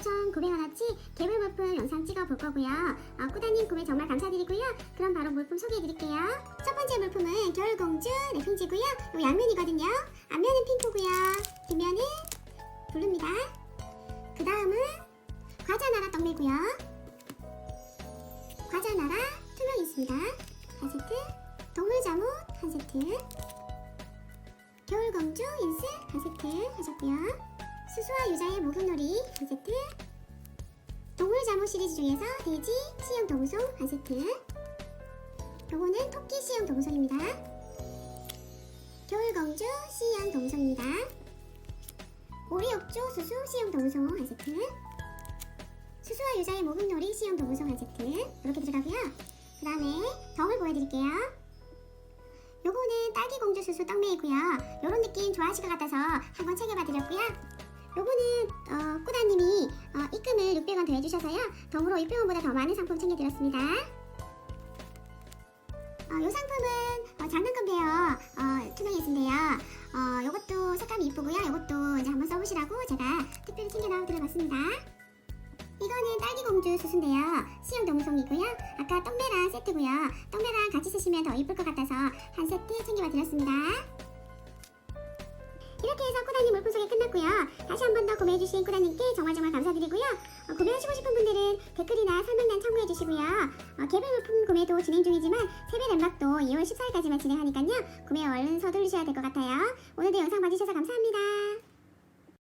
19,900원어치 개별 물품 영상 찍어 볼 거고요. 어, 꾸다님 구매 정말 감사드리고요. 그럼 바로 물품 소개해 드릴게요. 첫 번째 물품은 겨울공주 랩핑지고요. 요 양면이거든요. 앞면은 핑크고요. 뒷면은 블루입니다. 그 다음은 과자나라 떡매고요. 과자나라 투명 있습니다. 한 세트. 동물자무 한 세트. 겨울공주 인스 한 세트 하셨고요. 수수와 유자의 목욕놀이 한 세트. 동물자무 시리즈 중에서 돼지 C형 동송 한 세트. 요거는 토끼 C형 동송입니다. 겨울공주 C형 동송입니다. 오리옥조 수수 C형 동송 한 세트. 수수와 유자의 목욕놀이 C형 동송 한 세트. 이렇게 들어가고요. 그 다음에 덤을 보여드릴게요. 요거는 딸기 공주 수수 떡메이고요. 요런 느낌 좋아하실 것 같아서 한번 챙겨봐 드렸고요. 요거는 어, 꾸다님이 어, 입금을 600원 더 해주셔서요. 덤으로 600원보다 더 많은 상품 챙겨드렸습니다. 어, 요 상품은 어, 장난감 베어 어, 투명 예스인데요. 어, 요것도 색감이 이쁘고요. 요것도 이제 한번 써보시라고 제가 특별히 챙겨 나와 드려봤습니다. 이거는 딸기 공주 수수인데요. C형 동송이고요. 아까 떡메랑 세트고요. 떡메랑 같이 쓰시면 더 이쁠 것 같아서 한 세트 챙겨와 드렸습니다. 이렇게 해서 꾸다님 물품 구매해주신 꾸다님께 정말 정말 감사드리고요. 어, 구매하시고 싶은 분들은 댓글이나 설명란 참고해주시고요. 어, 개별 물품 구매도 진행 중이지만 세배 램박도 2월 14일까지만 진행하니까요. 구매 얼른 서두르셔야 될 것 같아요. 오늘도 영상 봐주셔서 감사합니다.